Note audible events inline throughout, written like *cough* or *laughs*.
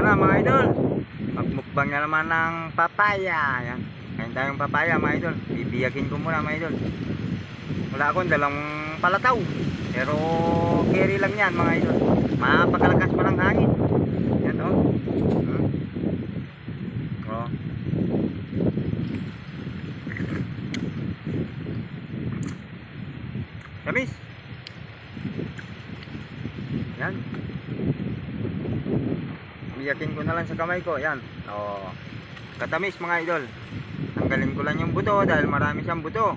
Ito na mga idol. Magmukbang na naman ng papaya. Yan. Kain tayong papaya mga idol. Bibiyakin ko muna mga idol. Wala akong dalang palataw. Pero carry lang yan mga idol. Mapakalakas mo ng hangin. Yan o. Hmm. Oh. Kamis. Yan. Biyakin ko na lang sa kamay ko. Yan. Oh. Katamis mga idol. Tanggalin ko lang yung buto dahil marami siyang buto.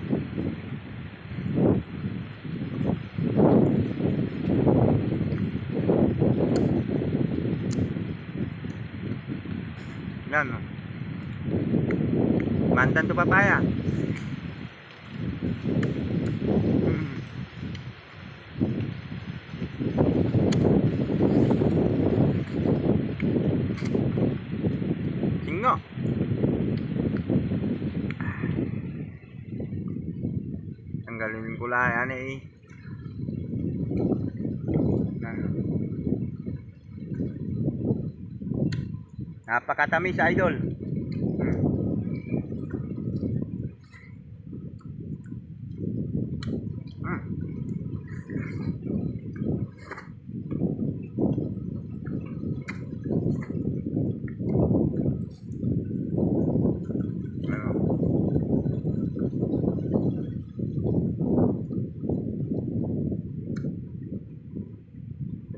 Yan. Mantan to papaya. Mm. Singo. Tanggalin ko lang yan eh. Napakatamis idol.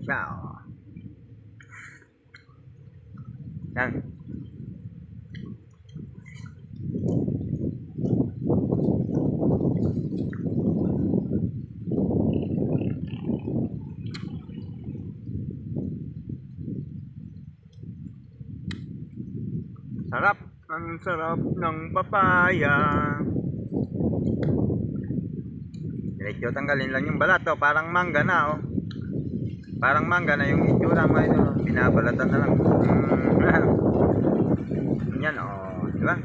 Siya, oh. Yan. Sarap. Ang sarap ng papaya. Diretso tanggalin lang yung balat oh. Parang mangga na oh. Parang mangga na yung itsura mo ito. Binabalatan na lang. Mm. *clears throat* Yan oh. Di ba?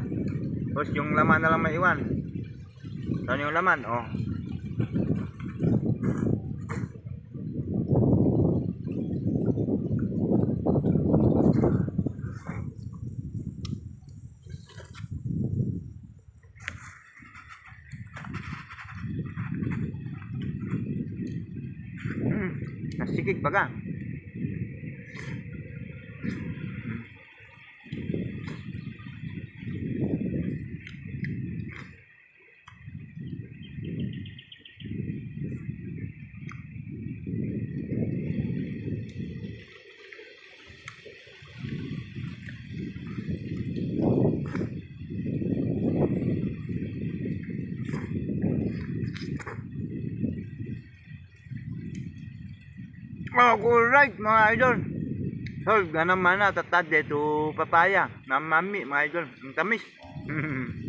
Tapos yung laman na lang maiwan. Saan yung laman? Oh. Hmm. Nasikig baga. Alright mga idol. So, ganun man na dito papaya. Namami mga idol. Ang tamis. *laughs*